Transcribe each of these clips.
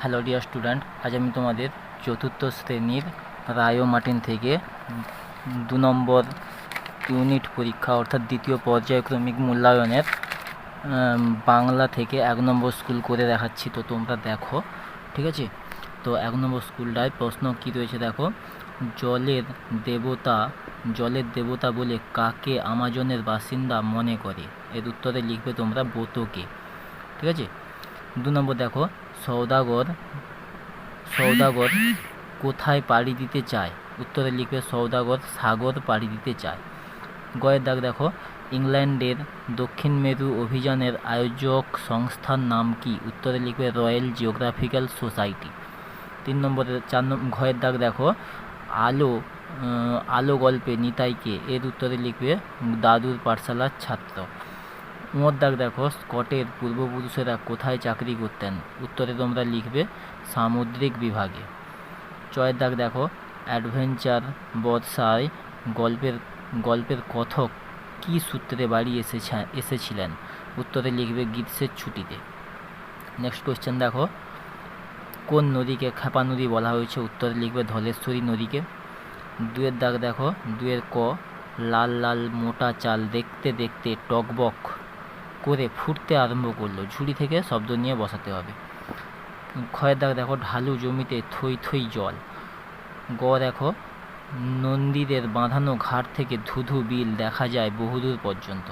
Hello dear student, আজ আমি তোমাদের চতুর্থ শ্রেণির রায়ো মার্টিন থেকে দু নম্বর ইউনিট পরীক্ষা অর্থাৎ দ্বিতীয় পর্যায়ক্রমিক মূল্যায়নের বাংলা থেকে এক নম্বর স্কুল করে দেখাচ্ছি। তো তোমরা দেখো, ঠিক আছে? তো এক নম্বর স্কুলটায় প্রশ্ন কী রয়েছে দেখো? জলের দেবতা জলের দেবতা বলে কাকে আমাজনের বাসিন্দা মনে করে? এর উত্তরে লিখবে তোমরা বোতকে, ঠিক আছে? দু নম্বর দেখো সৌদাগর সৌদাগর কোথায় পাড়ি দিতে চায়? উত্তরে লিখবে সৌদাগর সাগর পাড়ি দিতে চায়। গয়ের দাগ দেখো, ইংল্যান্ডের দক্ষিণ মেরু অভিযানের আয়োজক সংস্থার নাম কি? উত্তরে লিখবে রয়্যাল জিওগ্রাফিক্যাল সোসাইটি। তিন নম্বরে, চার নম্বর ঘয়ের দাগ দেখো, আলো আলো গল্পে নিতাইকে। এর উত্তরে লিখবে দাদুর পাঠশালার ছাত্র। দাগ দেখো স্কটের পূর্বপুরুষেরা কোথায় চাকরি করতেন? উত্তরে তোমরা লিখবে, সামুদ্রিক বিভাগে। চয়ের দাগ দেখো, অ্যাডভেঞ্চার বর্ষায় গল্পের গল্পের কথক কী সূত্রে বাড়ি এসেছে, এসেছিলেন? উত্তরে লিখবে, গ্রীষ্মের ছুটিতে। নেক্সট কোয়েশ্চেন দেখো, কোন নদীকে খেপা নদী বলা হয়েছে? উত্তরে লিখবে, ধলেশ্বরী নদীকে। দুয়ের দাগ দেখো, দুয়ের ক, লাল লাল মোটা চাল দেখতে দেখতে টকবক। করে ফুটতে আরম্ভ করল। ঝুড়ি থেকে শব্দ নিয়ে বসাতে হবে। ক্ষয়ের দাগ দেখো ঢালু জমিতে থই থই জল। গ দেখো নন্দীদের বাঁধানো ঘাট থেকে ধুধু বিল দেখা যায় বহুদূর পর্যন্ত।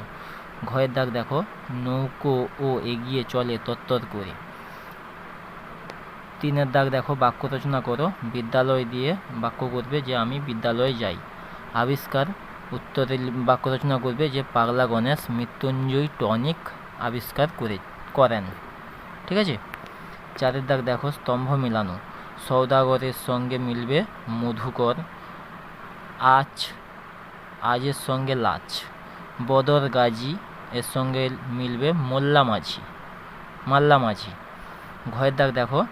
ঘয়ের দাগ দেখো নৌকো ও এগিয়ে চলে তত্তর করে। তিনের দাগ দেখো বাক্য রচনা করো। বিদ্যালয় দিয়ে বাক্য করবে যে, আমি বিদ্যালয়ে যাই। আবিষ্কার উত্তরে বাক্য রচনা করবে যে পাগলা গণেশ মৃত্যুঞ্জয় টনিক আবিষ্কার করে করেন। ঠিক আছে? চারের দাগ দেখো স্তম্ভ মিলানো। সৌদাগরের সঙ্গে মিলবে মধুকর আজ আজের সঙ্গে লাচ। বদর গাজী এর সঙ্গে মিলবে মোল্লা মাঝি। মাল্লা মাঝি। ঘয়ের দাগ দেখো,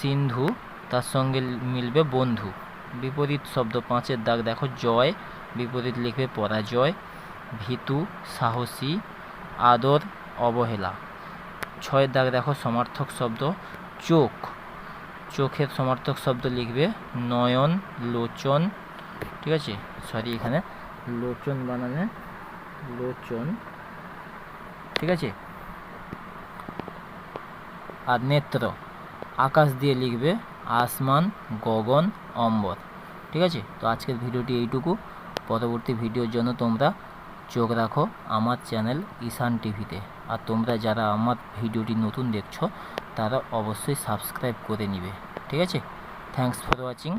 সিন্ধু, তার সঙ্গে মিলবে বন্ধু। বিপরীত শব্দ পাঁচের দাগ দেখো, জয়। বিপরীত লিখবে পরাজয়, ভীতু, সাহসী, আদর, অবহেলা। ছয়ের দাগ দেখো, সমার্থক শব্দ, চোখ। চোখের সমার্থক শব্দ লিখবে নয়ন, লোচন। ঠিক আছে? সরি এখানে লোচন বানানে লোচন। ঠিক আছে? আর নেত্র, আকাশ দিয়ে লিখবে আসমান, গগন, অম্বর। ঠিক আছে? তো আজকের ভিডিওটি এইটুকু। পরবর্তী ভিডিওর জন্য তোমরা চোখ রাখো আমার চ্যানেল ঈশান টিভিতে। আর তোমরা যারা আমার ভিডিওটি নতুন দেখছ, তারা অবশ্যই সাবস্ক্রাইব করে নিবে। ঠিক আছে? Thanks for watching